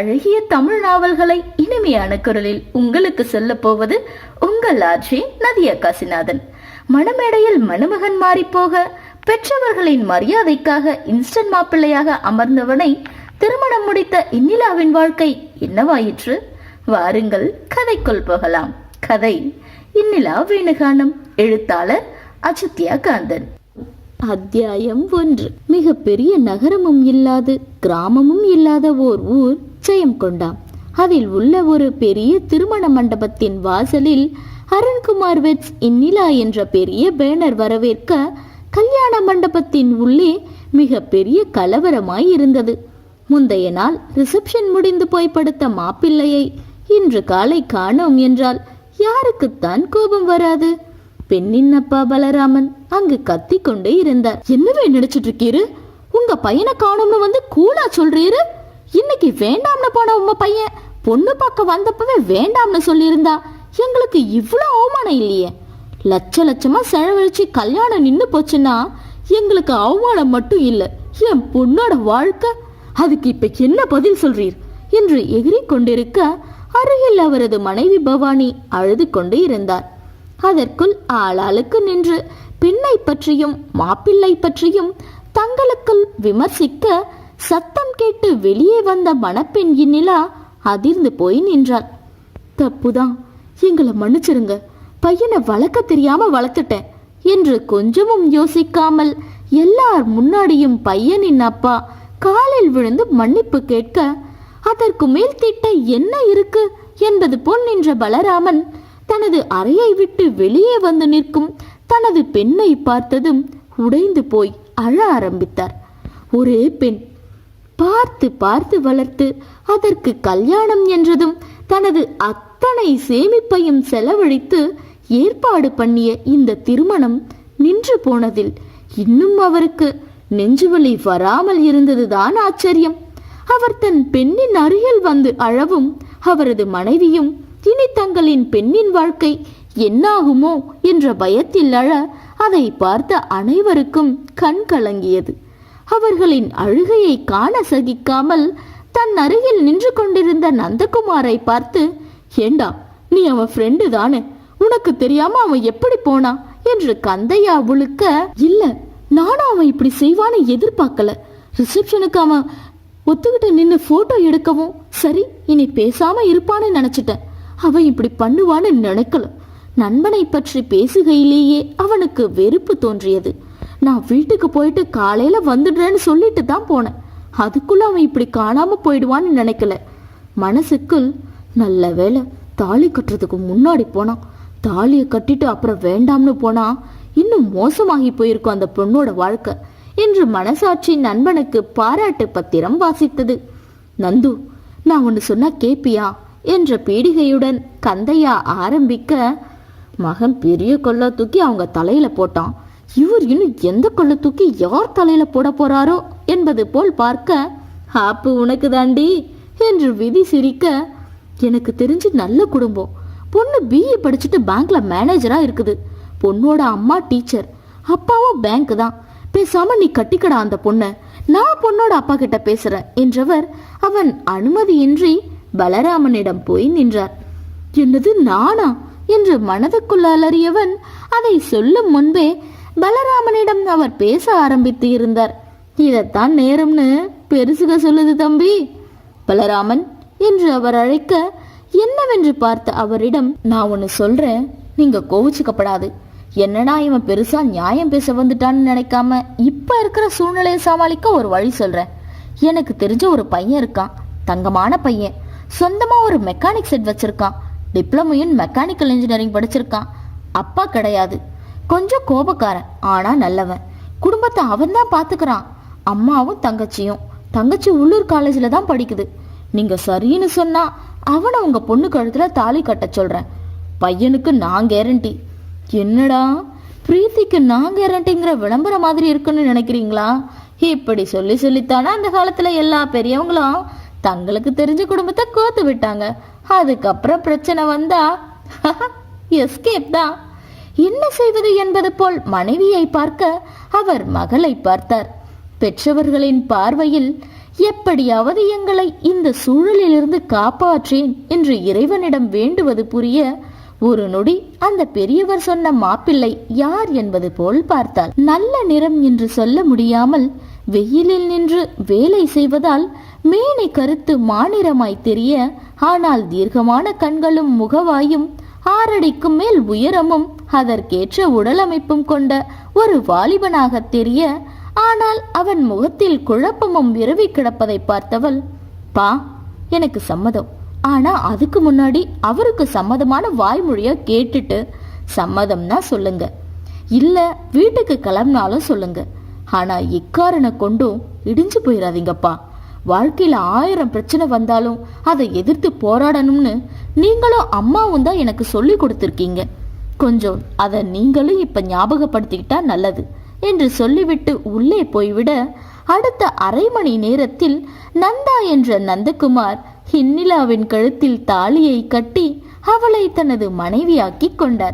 அழகிய தமிழ் நாவல்களை இனிமையான குரலில் உங்களுக்கு சொல்ல போவது உங்கள் ஆட்சி நதியா காசிநாதன் மணமேடையில் மணமகன் மாறிப்போக பெற்றவர்களின் மரியாதைக்காக இன்ஸ்டன்ட் மாப்பிள்ளையாக அமர்ந்தவனை திருமணம் முடித்த இந்நிலாவின் வாழ்க்கை என்னவாயிற்று? வாருங்கள் கதைக்குள் போகலாம். கதை இந்நிலா வேணுகானம் எழுத்தாளர் அஜித்யா காந்தன். அத்தியாயம் ஒன்று. மிக பெரிய நகரமும் இல்லாது கிராமமும் இல்லாத ஓர் ஊர் நிச்சயம் கொண்டாம். அதில் உள்ள ஒரு பெரிய திருமண மண்டபத்தின் வாசலில் அருண்குமார் வெட்ஸ் இந்நிலா என்ற பெரிய பேனர் வரவேற்க கல்யாண மண்டபத்தின் உள்ளே மிக பெரிய கலவரமாய் இருந்தது. முந்தைய நாள் ரிசப்ஷன் முடிந்து போய் படுத்த மாப்பிள்ளையை இன்று காலை காணோம் என்றால் யாருக்குத்தான் கோபம் வராது? பெண்ணின் அப்பா பலராமன் அங்கு கத்தி கொண்டே இருந்தார். என்னவே நினைச்சிட்டு இருக்கீரு? உங்க பையனை காணோம்னு வந்து கூலா சொல்றீரு? இன்னைக்கு வேண்டாம்னு போன உங்க பையன் பொண்ணு பார்க்க வந்தப்பவே வேண்டாம்னு சொல்லியிருந்தா. எங்களுக்கு இவ்வளோ அவமானம் இல்லையே. லட்ச லட்சமா செலவழிச்சு கல்யாணம் நின்னு போச்சுன்னா எங்களுக்கு அவமானம் மட்டும் இல்லை. என் பொண்ணோட வாழ்க்கை. அதுக்கு இப்ப என்ன பதில் சொல்றீர்? என்று எகிரி கொண்டிருக்க அருகில் அவரது மனைவி பவானி அழுது கொண்டு இருந்தார். அதற்குள் ஆளாளுக்கு நின்று பெண்ணை பற்றியும் மாப்பிள்ளை பற்றியும் தங்களுக்குள் விமர்சிக்க சத்தம் கேட்டு வெளியே வந்த மணப்பெண் இந்நிலா அதிர்ந்து போய் நின்றாள். தப்புதான் எங்களை மன்னிச்சிருங்க. பையனை வளர்க்க தெரியாம வளர்த்துட்டேன் என்று கொஞ்சமும் யோசிக்காமல் எல்லார் முன்னாடியும் பையனின் அப்பா காலில் விழுந்து மன்னிப்பு கேட்க அதற்கு மேல் திட்ட என்ன இருக்கு? என்பது போல் நின்ற பலராமன் தனது அறையை விட்டு வெளியே வந்து நிற்கும் தனது பெண்ணை பார்த்ததும் உடைந்து போய் அழ ஆரம்பித்தார். ஒரே பெண் பார்த்து பார்த்து வளர்த்து அதற்கு கல்யாணம் என்றதும் தனது அத்தனை சேமிப்பையும் செலவழித்து ஏற்பாடு பண்ணிய இந்த திருமணம் நின்று போனதில் இன்னும் அவருக்கு நெஞ்சுவலி வராமல் இருந்ததுதான் ஆச்சரியம். அவர் தன் பெண்ணின் அருகில் வந்து அழவும் அவரது மனைவியும் இனி தங்களின் பெண்ணின் வாழ்க்கை என்னாகுமோ என்ற பயத்தில் அழ அதை பார்த்த அனைவருக்கும் கண் கலங்கியது. அவர்களின் அழுகையை காண சகிக்காமல் தன் அருகில் நின்று கொண்டிருந்த நந்தகுமாரை பார்த்து ஏண்டா நீ அவன் ஃப்ரெண்டு தானே? உனக்கு தெரியாம அவன் எப்படி போனான் என்று கந்தையா உழுக்க இல்ல நானும் அவன் இப்படி செய்வான்னு எதிர்பார்க்கல. ரிசப்ஷனுக்கு அவன் ஒத்துக்கிட்டு நின்று போட்டோ எடுக்கவும் சரி இனி பேசாம இருப்பான்னு நினைச்சிட்டேன். அவன் இப்படி பண்ணுவான்னு நினைக்கல. நண்பனை பற்றி பேசுகையிலேயே அவனுக்கு வெறுப்பு தோன்றியது. நான் வீட்டுக்கு போயிட்டு காலையில வந்துடுறேன்னு சொல்லிட்டு தான் போனேன். அதுக்குள்ள அவன் இப்படி காணாம போயிடுவான்னு நினைக்கல. மனசுக்குள் நல்ல வேலை தாலி கட்டுறதுக்கு முன்னாடி போனான் தாலியை கட்டிட்டு அப்புறம் வேண்டாம்னு போனா இன்னும் மோசமாகி போயிருக்கும் அந்த பொண்ணோட வாழ்க்கை என்று மனசாட்சி நண்பனுக்கு பாராட்டு பத்திரம் வாசித்தது. நந்து நான் ஒன்று சொன்னா கேப்பியா? என்ற பீடிகையுடன் கந்தையா ஆரம்பிக்க மகன் பெரிய கொல்லை தூக்கி அவங்க தலையில போட்டான். இவர் இன்னும் எந்த கொல்லை தூக்கி யார் தலையில போட போறாரோ என்பது போல் பார்க்க ஆப்பு உனக்கு தாண்டி என்று விதி சிரிக்க எனக்கு தெரிஞ்சு நல்ல குடும்பம். பொண்ணு பிஇ படிச்சுட்டு பேங்க்ல மேனேஜரா இருக்குது. பொண்ணோட அம்மா டீச்சர் அப்பாவும் பேங்க் தான். பேசாம நீ கட்டிக்கடா அந்த பொண்ணை. நான் பொண்ணோட அப்பா கிட்ட பேசுறேன் என்றவர் அவன் அனுமதியின்றி பலராமனிடம் போய் நின்றார். என்னது நானா? என்று மனதுக்குள்ள அலறியவன் அதை சொல்லும் முன்பே பலராமனிடம் அவர் பேச ஆரம்பித்து இருந்தார் இதைத்தான் நேரம்னு பெருசுக சொல்லுது தம்பி. பலராமன் என்று அவர் அழைக்க என்னவென்று பார்த்த அவரிடம் நான் ஒன்று சொல்றேன். நீங்க கோவிச்சுக்கப்படாது. என்னடா இவன் பெருசா நியாயம் பேச வந்துட்டான்னு நினைக்காம இப்ப இருக்கிற சூழ்நிலையை சமாளிக்க ஒரு வழி சொல்றேன். எனக்கு தெரிஞ்ச ஒரு பையன் இருக்கான். தங்கமான பையன். சொந்தமா ஒரு மெக்கானிக் செட் வச்சிருக்கான். டிப்ளமோ இன் மெக்கானிக்கல் இன்ஜினியரிங் படிச்சிருக்கான். அப்பா கிடையாது. கொஞ்சம் கோபக்காரன் ஆனா நல்லவன். குடும்பத்தை அவன் தான் பாத்துக்கிறான். அம்மாவும் தங்கச்சியும். தங்கச்சி உள்ளூர் காலேஜில் தான் படிக்குது. நீங்க சரின்னு சொன்னா அவனை உங்க பொண்ணு கழுத்துல தாலி கட்ட சொல்றேன். பையனுக்கு நான் கேரண்டி என்னடா? பிரீத்திக்கு நான் கேரண்டிங்கிற விளம்பரம் மாதிரி இருக்குன்னு நினைக்கிறீங்களா? இப்படி சொல்லி சொல்லித்தானே அந்த காலத்துல எல்லா பெரியவங்களும் தங்களுக்கு தெரிஞ்ச குடும்பத்தை கோத்து விட்டாங்க. அதுக்கப்புறம் பிரச்சனை வந்தா எஸ்கேப் தான். என்ன செய்வது என்பது போல் மனைவியை பார்க்க அவர் மகளை பார்த்தார். பெற்றவர்களின் பார்வையில் எப்படியாவது எங்களை இந்த சூழலிலிருந்து காப்பாற்றேன் என்று இறைவனிடம் வேண்டுவது புரிய ஒரு நொடி அந்த பெரியவர் சொன்ன மாப்பிள்ளை யார் என்பது போல் பார்த்தாள். நல்ல நிறம் என்று சொல்ல முடியாமல் வெயிலில் நின்று வேலை செய்வதால் மேனை கருத்து மாநிறமாய் தெரிய ஆனால் தீர்க்கமான கண்களும் முகவாயும் ஆறடிக்கும் மேல் உயரமும் அதற்கேற்ற உடலமைப்பும் கொண்ட ஒரு வாலிபனாக தெரிய ஆனால் அவன் முகத்தில் குழப்பமும் விரவி கிடப்பதை பார்த்தவள் பா எனக்கு சம்மதம். ஆனா அதுக்கு முன்னாடி அவருக்கு சம்மதமான வாய்மொழிய கேட்டுட்டு சம்மதம்னா சொல்லுங்க. இல்ல வீட்டுக்கு கிளம்பினாலும் சொல்லுங்க. ஆனா இக்காரனை கொண்டும் இடிஞ்சு போயிடாதீங்கப்பா வாழ்க்கையில் ஆயிரம் பிரச்சனை வந்தாலும் அதை எதிர்த்து போராடணும்னு நீங்களும் அம்மாவும் தான் எனக்கு சொல்லி கொடுத்துருக்கீங்க. கொஞ்சம் அதை நீங்களும் இப்போ ஞாபகப்படுத்திக்கிட்டா நல்லது என்று சொல்லிவிட்டு உள்ளே போய்விட அடுத்த அரை மணி நேரத்தில் நந்தா என்ற நந்தகுமார் ஹின்னிலாவின் கழுத்தில் தாலியை கட்டி அவளை தனது மனைவியாக்கிக் கொண்டார்.